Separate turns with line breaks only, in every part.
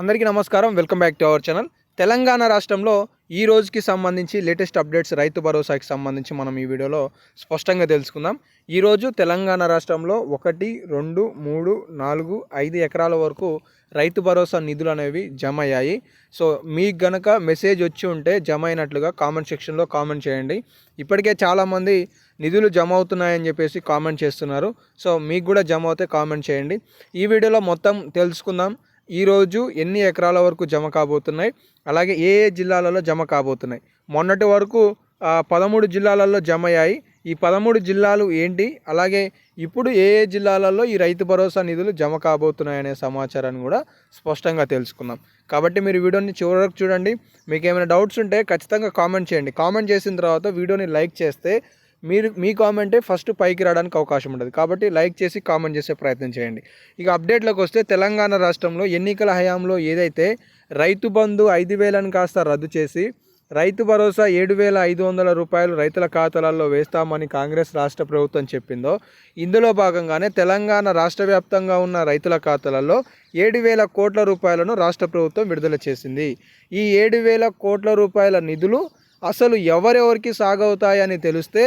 అందరికీ నమస్కారం. Welcome back to our channel. Telangana రాష్ట్రంలో ఈ రోజుకి సంబంధించి లేటెస్ట్ అప్డేట్స్ రైతు భరోసాకి సంబంధించి మనం ఈ వీడియోలో స్పష్టంగా తెలుసుకుందాం. ఈరోజు తెలంగాణ రాష్ట్రంలో ఒకటి రెండు మూడు నాలుగు ఐదు ఎకరాల వరకు రైతు భరోసా నిధులు అనేవి జమ అయ్యాయి. సో మీకు గనక మెసేజ్ వచ్చి ఉంటే జమ అయినట్లుగా కామెంట్ సెక్షన్లో కామెంట్ చేయండి. ఇప్పటికే చాలామంది నిధులు జమ అవుతున్నాయని చెప్పేసి కామెంట్ చేస్తున్నారు. సో మీకు కూడా జమ అవుతే కామెంట్ చేయండి. ఈ వీడియోలో మొత్తం తెలుసుకుందాం. ఈరోజు ఎన్ని ఎకరాల వరకు జమ కాబోతున్నాయి? అలాగే ఏ ఏ జిల్లాలలో జమ కాబోతున్నాయి? మొన్నటి వరకు పదమూడు జిల్లాలలో జమ అయ్యాయి. ఈ పదమూడు జిల్లాలు ఏంటి? అలాగే ఇప్పుడు ఏ ఏ జిల్లాలలో ఈ రైతు భరోసా నిధులు జమ కాబోతున్నాయనే సమాచారాన్ని కూడా స్పష్టంగా తెలుసుకుందాం. కాబట్టి మీరు వీడియోని చివరి వరకు చూడండి. మీకు ఏమైనా డౌట్స్ ఉంటే ఖచ్చితంగా కామెంట్ చేయండి. కామెంట్ చేసిన తర్వాత వీడియోని లైక్ చేస్తే మీరు మీ కామెంటే ఫస్ట్ పైకి రావడానికి అవకాశం ఉంటుంది కాబట్టి లైక్ చేసి కామెంట్ చేసే ప్రయత్నం చేయండి. ఇక అప్డేట్లోకి వస్తే తెలంగాణ రాష్ట్రంలో ఎన్నికల హయాంలో ఏదైతే రైతు బంధు ఐదు వేలను కాస్త రద్దు చేసి రైతు భరోసా ఏడు వేల ఐదు వందల రూపాయలు రైతుల ఖాతాలలో వేస్తామని కాంగ్రెస్ రాష్ట్ర ప్రభుత్వం చెప్పిందో ఇందులో భాగంగానే తెలంగాణ రాష్ట్ర వ్యాప్తంగా ఉన్న రైతుల ఖాతాలలో ఏడు వేల కోట్ల రూపాయలను రాష్ట్ర ప్రభుత్వం విడుదల చేసింది. ఈ ఏడు వేల కోట్ల రూపాయల నిధులు అసలు ఎవరెవరికి సాగు అవుతాయని తెలిస్తే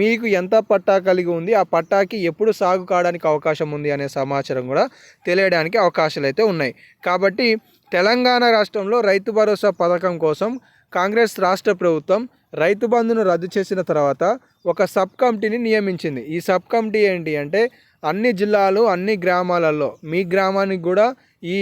మీకు ఎంత పట్టా కలిగి ఉంది? ఆ పట్టాకి ఎప్పుడు సాగు కావడానికి అవకాశం ఉంది అనే సమాచారం కూడా తెలియడానికి అవకాశాలు అయితే ఉన్నాయి. కాబట్టి తెలంగాణ రాష్ట్రంలో రైతు భరోసా పథకం కోసం కాంగ్రెస్ రాష్ట్ర ప్రభుత్వం రైతు బంధును రద్దు చేసిన తర్వాత ఒక సబ్ కమిటీని నియమించింది. ఈ సబ్ కమిటీ ఏంటి అంటే అన్ని జిల్లాలు అన్ని గ్రామాలలో మీ గ్రామానికి కూడా ఈ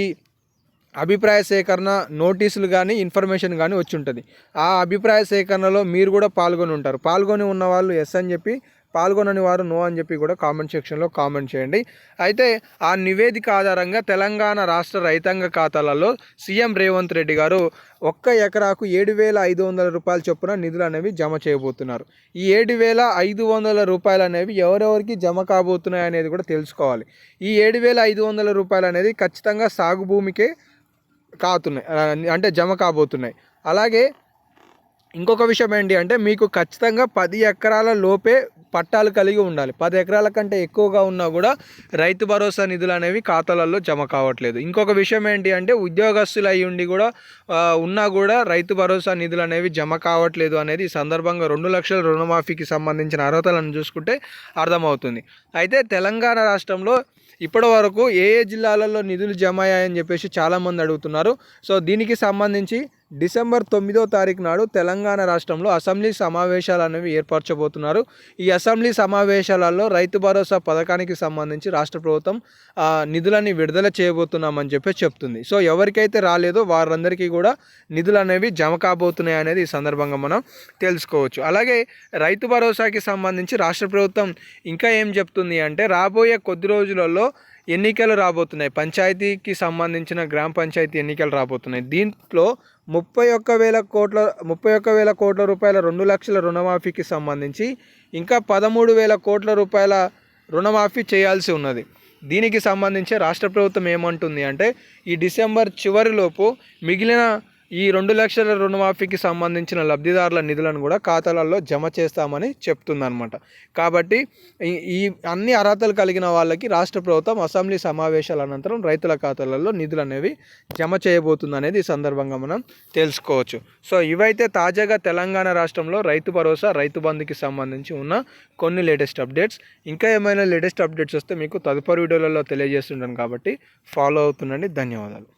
అభిప్రాయ సేకరణ నోటీసులు కానీ ఇన్ఫర్మేషన్ కానీ వచ్చి ఉంటుంది ఆ అభిప్రాయ సేకరణలో మీరు కూడా పాల్గొని ఉంటారు. పాల్గొని ఉన్న వాళ్ళు ఎస్ అని చెప్పి పాల్గొనని వారు నో అని చెప్పి కూడా కామెంట్ సెక్షన్లో కామెంట్ చేయండి. అయితే ఆ నివేదిక ఆధారంగా తెలంగాణ రాష్ట్ర రైతాంగ ఖాతాలలో సీఎం రేవంత్ రెడ్డి గారు ఒక్క ఎకరాకు ఏడు వేల ఐదు వందల రూపాయల చొప్పున నిధులు అనేవి జమ చేయబోతున్నారు. ఈ ఏడు వేల ఐదు వందల రూపాయలు అనేవి ఎవరెవరికి జమ కాబోతున్నాయి అనేది కూడా తెలుసుకోవాలి. ఈ ఏడు వేల ఐదు వందల రూపాయలు అనేది ఖచ్చితంగా సాగు భూమికే కాతున్నాయి. అంటే జమ కాబోతున్నాయి. అలాగే ఇంకొక విషయం ఏంటి అంటే మీకు ఖచ్చితంగా పది ఎకరాల లోపే పట్టాలు కలిగి ఉండాలి. పది ఎకరాల కంటే ఎక్కువగా ఉన్నా కూడా రైతు భరోసా నిధులు అనేవి ఖాతాలలో జమ కావట్లేదు. ఇంకొక విషయం ఏంటి అంటే ఉద్యోగస్తులు అయి ఉండి కూడా ఉన్నా కూడా రైతు భరోసా నిధులు అనేవి జమ కావట్లేదు అనేది ఈ సందర్భంగా రెండు లక్షల రుణమాఫీకి సంబంధించిన అర్హతలను చూసుకుంటే అర్థమవుతుంది. అయితే తెలంగాణ రాష్ట్రంలో ఇప్పటి వరకు ఏ ఏ జిల్లాలలో నిధులు జమ అయ్యాయని చెప్పేసి చాలామంది అడుగుతున్నారు. సో దీనికి సంబంధించి డిసెంబర్ తొమ్మిదో తారీఖు నాడు తెలంగాణ రాష్ట్రంలో అసెంబ్లీ సమావేశాలు అనేవి ఏర్పరచబోతున్నారు. ఈ అసెంబ్లీ సమావేశాలలో రైతు భరోసా పథకానికి సంబంధించి రాష్ట్ర ప్రభుత్వం నిధులని విడుదల చేయబోతున్నామని చెప్పి చెప్తుంది. సో ఎవరికైతే రాలేదో వారందరికీ కూడా నిధులు అనేవి జమ కాబోతున్నాయి అనేది ఈ సందర్భంగా మనం తెలుసుకోవచ్చు. అలాగే రైతు భరోసాకి సంబంధించి రాష్ట్ర ప్రభుత్వం ఇంకా ఏం చెప్తుంది అంటే రాబోయే కొద్ది రోజులలో ఎన్నికలు రాబోతున్నాయి. పంచాయతీకి సంబంధించిన గ్రామ పంచాయతీ ఎన్నికలు రాబోతున్నాయి. దీంట్లో ముప్పై ఒక్క వేల కోట్ల ముప్పై ఒక్క వేల కోట్ల రూపాయల రెండు లక్షల రుణమాఫీకి సంబంధించి ఇంకా పదమూడు వేల కోట్ల రూపాయల రుణమాఫీ చేయాల్సి ఉన్నది. దీనికి సంబంధించి రాష్ట్ర ప్రభుత్వం ఏమంటుంది అంటే ఈ డిసెంబర్ చివరిలోపు మిగిలిన ఈ రెండు లక్షల రుణమాఫీకి సంబంధించిన లబ్ధిదారుల నిధులను కూడా ఖాతాలలో జమ చేస్తామని చెప్తుందనమాట కాబట్టి ఈ- ఈ అన్ని అర్హతలు కలిగిన వాళ్ళకి రాష్ట్ర ప్రభుత్వం అసెంబ్లీ సమావేశాల అనంతరం రైతుల ఖాతాలలో నిధులు అనేవి జమ చేయబోతుంది అనేది ఈ సందర్భంగా మనం తెలుసుకోవచ్చు. సో ఇవైతే తాజాగా తెలంగాణ రాష్ట్రంలో రైతు భరోసా రైతు బంధుకి సంబంధించి ఉన్న కొన్ని లేటెస్ట్ అప్డేట్స్. ఇంకా ఏమైనా లేటెస్ట్ అప్డేట్స్ వస్తే మీకు తదుపరి వీడియోలలో తెలియజేస్తుంటాను కాబట్టి ఫాలో అవుతుండండి. ధన్యవాదాలు.